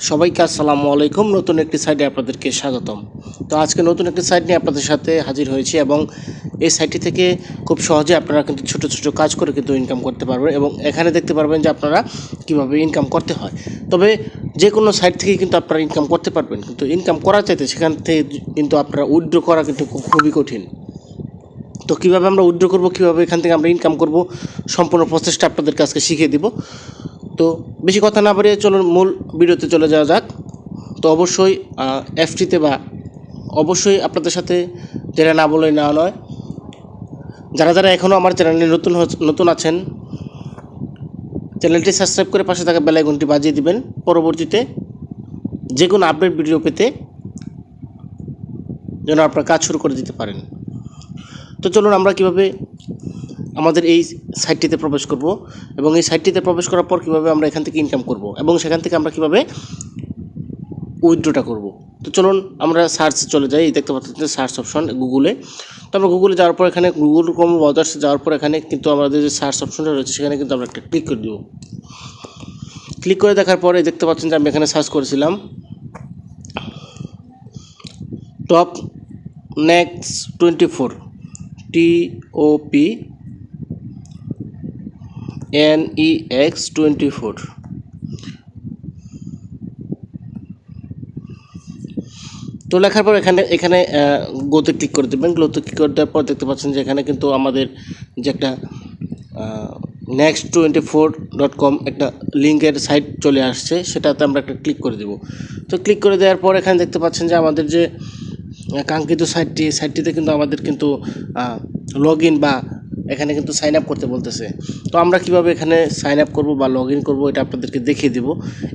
সবাইকে আসসালামু আলাইকুম। নতুন একটি সাইটে আপনাদেরকে স্বাগতম। তো আজকে নতুন একটি সাইট নিয়ে আপনাদের সাথে হাজির হয়েছি এবং এই সাইটটি থেকে খুব সহজে আপনারা কিন্তু ছোট ছোট কাজ করে কিন্তু ইনকাম করতে পারবেন এবং এখানে দেখতে পারবেন যে আপনারা কীভাবে ইনকাম করতে হয়। তবে যে কোনো সাইট থেকে কিন্তু আপনারা ইনকাম করতে পারবেন, কিন্তু ইনকাম করা চাইতে সেখান থেকে কিন্তু আপনারা উইথড্র করা কিন্তু খুব- খুবই কঠিন। তো কীভাবে আমরা উইথড্র করব, কীভাবে এখান থেকে আমরা ইনকাম করব, সম্পূর্ণ প্রসেসটা আপনাদেরকে আজকে শিখিয়ে দিব। তো বেশি কথা না বাড়িয়ে চলুন, মূল ভিডিওতে চলে যাওয়া যাক। তো অবশ্যই এফটিতে বা অবশ্যই আপনাদের সাথে যেটা না বলে নেওয়া নয়, যারা যারা এখনও আমার চ্যানেলে নতুন নতুন আছেন, চ্যানেলটি সাবস্ক্রাইব করে পাশে থাকা বেলাইকনটি বাজিয়ে দিবেন। পরবর্তীতে যে কোনো আপডেট ভিডিও পেতে যেন আপনারা কাজ শুরু করে দিতে পারেন। তো চলুন আমরা কীভাবে আমাদের এই সাইটটিতে প্রবেশ করব এবং এই সাইটটিতে প্রবেশ করার পর কীভাবে আমরা এখান থেকে ইনকাম করব এবং সেখান থেকে আমরা কীভাবে উইথড্রটা করব। তো চলুন আমরা সার্চ চলে যাই। দেখতে পাচ্ছেন সার্চ অপশন গুগলে তো আমরা গুগলে যাওয়ার পর এখানে গুগল ক্রোম ব্রাউজার্সে যাওয়ার পর এখানে কিন্তু আমাদের যে সার্চ অপশনটা রয়েছে সেখানে কিন্তু আমরা একটা ক্লিক করে দেবো। ক্লিক করে দেখার পরে দেখতে পাচ্ছেন যে আমি এখানে সার্চ করেছিলাম। Top next twenty four T O P N E X twenty four তো লেখার পর এখানে এখানে গোতে ক্লিক করে দেবেন। গ্লোতে ক্লিক করে দেওয়ার পর দেখতে পাচ্ছেন যে এখানে কিন্তু আমাদের যে একটা next twenty four dot com একটা লিঙ্কের সাইট চলে আসছে। সেটাতে আমরা একটা ক্লিক করে দেবো। তো ক্লিক করে দেওয়ার পর এখানে দেখতে পাচ্ছেন যে আমাদের যে কাঙ্ক্ষিত সাইটটি সাইটটিতে কিন্তু আমাদের কিন্তু লগ ইন বা এখানে কিন্তু সাইন আপ করতে বলতেছে। তো আমরা কীভাবে এখানে সাইন আপ করব বা লগ ইন করব এটা আপনাদেরকে দেখিয়ে দেবো।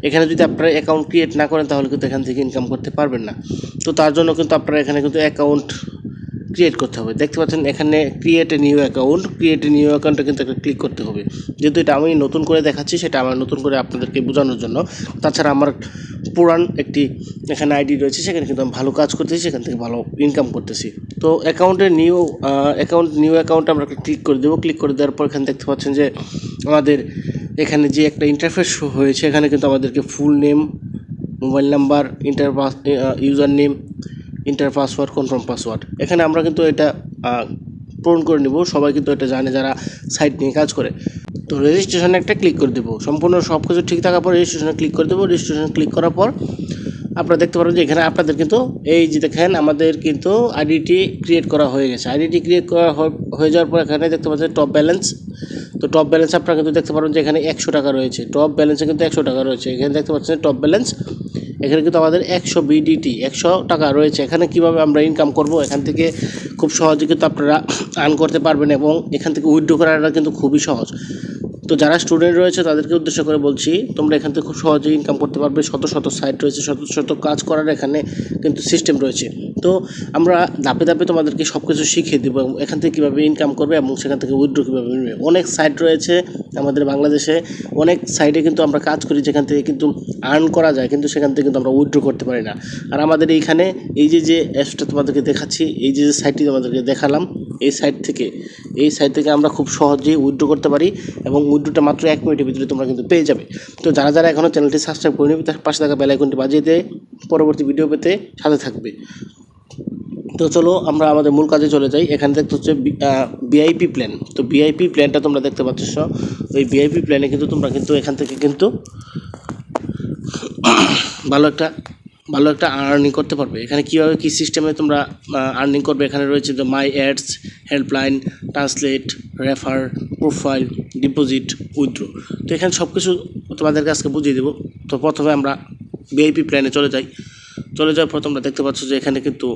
এখানে যদি আপনারা অ্যাকাউন্ট ক্রিয়েট না করেন তাহলে কিন্তু এখান থেকে ইনকাম করতে পারবেন না। তো তার জন্য কিন্তু আপনারা এখানে কিন্তু অ্যাকাউন্ট ক্রিয়েট করতে হবে। দেখতে পাচ্ছেন এখানে create a new account create a new অ্যাকাউন্টে কিন্তু একটা ক্লিক করতে হবে। যেহেতু এটা আমি নতুন করে দেখাচ্ছি, সেটা আমার নতুন করে আপনাদেরকে বোঝানোর জন্য। তাছাড়া আমার পুরান একটি এখানে আইডি রয়েছে, সেখানে কিন্তু আমি ভালো কাজ করতেছি, সেখান থেকে ভালো ইনকাম করতেছি। তো অ্যাকাউন্টে নিউ অ্যাকাউন্ট নিউ অ্যাকাউন্ট আমরা একটা ক্লিক করে দেবো। ক্লিক করে দেওয়ার পর এখানে দেখতে পাচ্ছেন যে আমাদের এখানে যে একটা ইন্টারফেস হয়েছে, এখানে কিন্তু আমাদেরকে full name mobile number enter user name enter password confirm password এখানে আমরা কিন্তু এটা পূরণ করে নিব। সবাই কিন্তু এটা জানে যারা সাইট নিয়ে কাজ করে। তো রেজিস্ট্রেশনে একটা ক্লিক করে দেবো। সম্পূর্ণ সব কিছু ঠিক থাকার পর রেজিস্ট্রেশনে ক্লিক করে দেবো। রেজিস্ট্রেশনে ক্লিক করার পর আপনারা দেখতে পারেন যে এখানে আপনাদের কিন্তু, এই যে দেখেন আমাদের কিন্তু আইডিটি ক্রিয়েট করা হয়ে গেছে। আইডিটি ক্রিয়েট করা হয়- যাওয়ার পর এখানে দেখতে পাচ্ছেন টপ ব্যালেন্স তো টপ ব্যালেন্স আপনারা কিন্তু দেখতে পারেন যে এখানে একশো টাকা রয়েছে। টপ ব্যালেন্সে কিন্তু একশো টাকা রয়েছে। এখানে দেখতে পাচ্ছেন টপ ব্যালেন্স এখানে কিন্তু আমাদের একশো বিডিটি একশো টাকা রয়েছে। এখানে কীভাবে আমরা ইনকাম করব? এখান থেকে খুব সহজে কিন্তু আপনারা আর্ন করতে পারবেন এবং এখান থেকে উইথড্র করাটা কিন্তু খুবই সহজ। তো যারা স্টুডেন্ট রয়েছে, তাদেরকে উদ্দেশ্য করে বলছি, তোমরা এখান থেকে খুব সহজেই ইনকাম করতে পারবে। শত শত সাইট রয়েছে, শত শত কাজ করার এখানে কিন্তু সিস্টেম রয়েছে। তো আমরা ধাপে ধাপে তোমাদেরকে সব কিছু শিখিয়ে দেবো, এবং এখান থেকে কীভাবে ইনকাম করবে এবং সেখান থেকে উইথড্র কীভাবে নেবে। অনেক সাইট রয়েছে আমাদের বাংলাদেশে, অনেক সাইটে কিন্তু আমরা কাজ করি যেখান থেকে কিন্তু আর্ন করা যায়, কিন্তু সেখান থেকে কিন্তু আমরা উইথড্র করতে পারি না। আর আমাদের এইখানে এই যে যে অ্যাপসটা তোমাদেরকে দেখাচ্ছি, এই যে যে সাইটটি তোমাদেরকে দেখালাম এই সাইট থেকে, এই সাইট থেকে আমরা খুব সহজেই উইথড্র করতে পারি এবং উইথড্রটা মাত্র এক মিনিটের ভিতরে তোমরা কিন্তু পেয়ে যাবে। তো যারা যারা এখনও চ্যানেলটি সাবস্ক্রাইব করে নেবে তার পাশে থাকা বেল আইকনটি বাজিয়ে দিয়ে পরবর্তী ভিডিও পেতে সাথে থাকবে। তো চলো আমরা আমাদের মূল কাজে চলে যাই। এখানে দেখতে হচ্ছে বিআইপি প্ল্যান তো বিআইপি প্ল্যানটা তোমরা দেখতে পাচ্ছ। ওই বিআইপি প্ল্যানে কিন্তু তোমরা কিন্তু এখান থেকে কিন্তু ভালো একটা ভালো একটা আর্নিং করতে পারবে। এখানে কীভাবে কী সিস্টেমে তোমরা আর্নিং করবে? এখানে রয়েছে যে my ads helpline translate refer profile deposit withdraw তো এখানে সব কিছু তোমাদেরকে আজকে বুঝিয়ে দেবো। তো প্রথমে আমরা বিআইপি প্ল্যানে চলে যাই। চলে যাওয়ার পর তোমরা দেখতে পাচ্ছ যে এখানে কিন্তু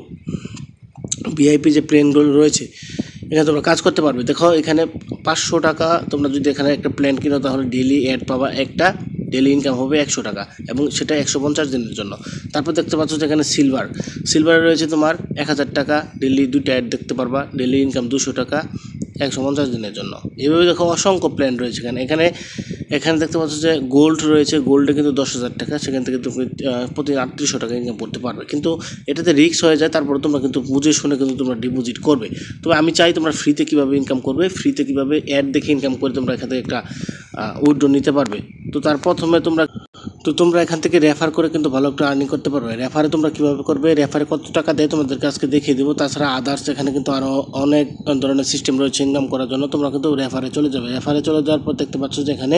ভিআইপি যে প্লেনগুলো রয়েছে, এখানে তোমরা কাজ করতে পারবে। দেখো এখানে পাঁচশো টাকা তোমরা যদি এখানে একটা প্ল্যান কিনো, তাহলে ডেলি অ্যাড পাবা একটা। ডেলি ইনকাম হবে একশো টাকা এবং সেটা একশো পঞ্চাশ দিনের জন্য। তারপর দেখতে পাচ্ছ যে এখানে সিলভার সিলভারে রয়েছে তোমার এক হাজার টাকা ডেলি দুইটা অ্যাড দেখতে পারবা ডেলি ইনকাম দুশো টাকা, একশো পঞ্চাশ দিনের জন্য। এভাবে দেখো অসংখ্য প্ল্যান রয়েছে এখানে। এখানে এখানে দেখতে পাচ্ছ যে গোল্ড রয়েছে গোল্ডে কিন্তু দশ হাজার টাকা, সেখান থেকে তুমি প্রতি আটত্রিশশো টাকা ইনকাম করতে পারবে। কিন্তু এটাতে রিস্ক হয়ে যায়, তারপরে তোমরা কিন্তু বুঝে শুনে কিন্তু তোমরা ডিপোজিট করবে। তবে আমি চাই তোমরা ফ্রিতে কীভাবে ইনকাম করবে ফ্রিতে কীভাবে অ্যাড দেখে ইনকাম করে তোমরা এখান থেকে একটা উইড্রো নিতে পারবে। তো তার প্রথমে তোমরা তো তোমরা এখান থেকে রেফার করে কিন্তু ভালো একটা আর্নিং করতে পারবে। রেফারে তোমরা কীভাবে করবে? রেফারে কত টাকা দেয় তোমাদের আজকে দেখিয়ে দেবো। তাছাড়া আদার্স এখানে কিন্তু আরও অনেক ধরনের সিস্টেম রয়েছে ইনকাম করার জন্য। তোমরা কিন্তু রেফারে চলে যাবে। রেফারে চলে যাওয়ার পর দেখতে পাচ্ছ যে এখানে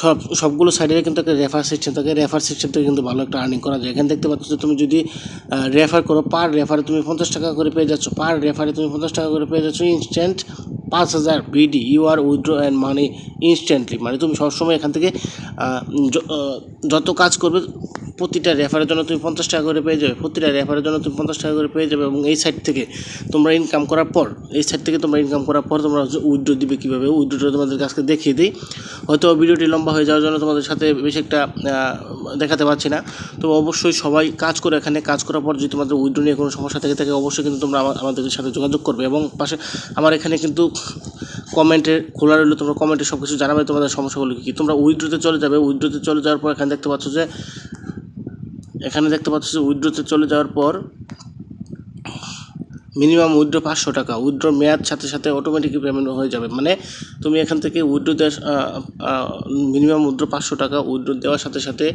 সব, সবগুলো সাইডে কিন্তু একটা রেফার সিস্টেম থাকে। রেফার সিস্টেম থেকে কিন্তু ভালো একটা আর্নিং করা যায়। এখানে দেখতে পাচ্ছ যে তুমি যদি রেফার করো পার রেফারে তুমি পঞ্চাশ টাকা করে পেয়ে যাচ্ছ। পার রেফারে তুমি পঞ্চাশ টাকা করে পেয়ে যাচ্ছ। ইনস্ট্যান্ট পাঁচ হাজার BD you are withdraw and money instantly মানে তুমি সবসময় এখান থেকে যত কাজ করবে, প্রতিটা রেফারের জন্য তুমি পঞ্চাশ টাকা করে পেয়ে যাবে, প্রতিটা রেফারের জন্য তুমি পঞ্চাশ টাকা করে পেয়ে যাবে এবং এই সাইড থেকে তোমরা ইনকাম করার পর, এই সাইড থেকে তোমরা ইনকাম করার পর তোমরা উইথড্র দিবে কীভাবে? উইথড্রটা তোমাদের কাছকে দেখিয়ে দিই। হয়তো ভিডিওটি লম্বা হয়ে যাওয়ার জন্য তোমাদের সাথে বেশি একটা দেখাতে পারছি না। তো অবশ্যই সবাই কাজ করে এখানে, কাজ করার পর যদি তোমাদের উইথড্র নিয়ে কোনো সমস্যা থেকে থাকে, অবশ্যই কিন্তু তোমরা আমাদের সাথে যোগাযোগ করবে এবং পাশে, আমার এখানে কিন্তু কমেন্টে খোলা রইল, তোমরা কমেন্টে সব কিছু জানাবে, তোমাদের সমস্যাগুলো কী তোমরা উইথড্রোতে চলে যাবে উইথড্রোতে চলে যাওয়ার পর এখানে দেখতে পাচ্ছ যে, এখানে দেখতে পাচ্ছ যে উইথড্রোতে চলে যাওয়ার পর মিনিমাম উইড্রো পাঁচশো টাকা। উইথড্র মেয়াদ সাথে সাথে অটোমেটিকলি পেমেন্ট হয়ে যাবে। মানে তুমি এখান থেকে উইথড্র দেওয়ার মিনিমাম উইথড্র পাঁচশো টাকা উইড্রো দেওয়ার সাথে সাথে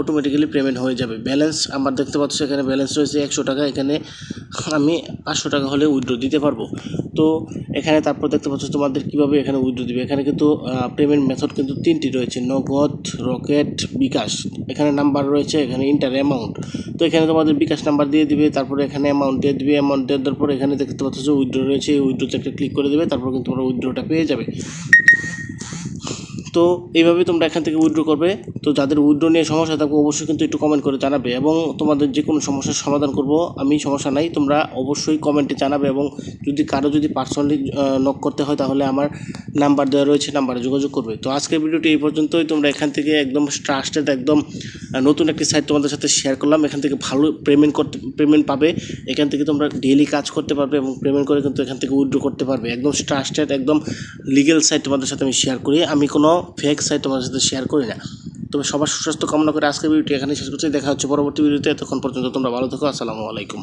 অটোমেটিক্যালি পেমেন্ট হয়ে যাবে। ব্যালেন্স আমার দেখতে পাচ্ছ এখানে ব্যালেন্স রয়েছে একশো টাকা। এখানে আমি পাঁচশো টাকা হলে উইড্রো দিতে পারব। তো এখানে তারপর দেখতে পাচ্ছ তোমাদের কীভাবে এখানে উইথড্র দিবে। এখানে কিন্তু পেমেন্ট মেথড কিন্তু তিনটি রয়েছে। নগদ রকেট বিকাশ। এখানে নাম্বার রয়েছে, এখানে ইন্টার অ্যামাউন্ট তো এখানে তোমাদের বিকাশ নাম্বার দিয়ে দিবে, তারপরে এখানে অ্যামাউন্ট দিয়ে দিবে। অ্যামাউন্ট দেওয়ার পর এখানে দেখতে পাচ্ছ যে উইথড্র রয়েছে, এই উইথড্রোতে একটা ক্লিক করে দেবে, তারপর কিন্তু তোমরা উইথড্রোটা পেয়ে যাবে। তো এইভাবে তোমরা এখান থেকে উইথড্র করবে। তো যাদের উইথড্র নিয়ে সমস্যা থাকবে অবশ্যই কিন্তু একটু কমেন্ট করে জানাবে এবং তোমাদের যে কোনো সমস্যার সমাধান করব। আমি সমস্যা নাই, তোমরা অবশ্যই কমেন্টে জানাবে এবং যদি কারও যদি পার্সোনালি নক করতে হয়, তাহলে আমার নাম্বার দেওয়া রয়েছে নাম্বারে যোগাযোগ করবে। তো আজকের ভিডিওটি এই পর্যন্তই। তোমরা এখান থেকে একদম ট্রাস্টেড একদম নতুন একটি সাইট তোমাদের সাথে শেয়ার করলাম। এখান থেকে ভালো পেমেন্ট করতে পেমেন্ট পাবে। এখান থেকে তোমরা ডেইলি কাজ করতে পারবে এবং পেমেন্ট করে কিন্তু এখান থেকে উইথড্র করতে পারবে। একদম ট্রাস্টেড একদম লিগেল সাইট তোমাদের সাথে আমি শেয়ার করি। আমি কোনো ফেক সাইট তোমাদের সাথে শেয়ার করি না। তবে সবার সুস্বাস্থ্য কামনা করে আজকের ভিডিওটি এখানে শেষ করছি। দেখা হচ্ছে পরবর্তী ভিডিওতে এতক্ষণ পর্যন্ত তোমরা ভালো থাকো। আসসালামু আলাইকুম।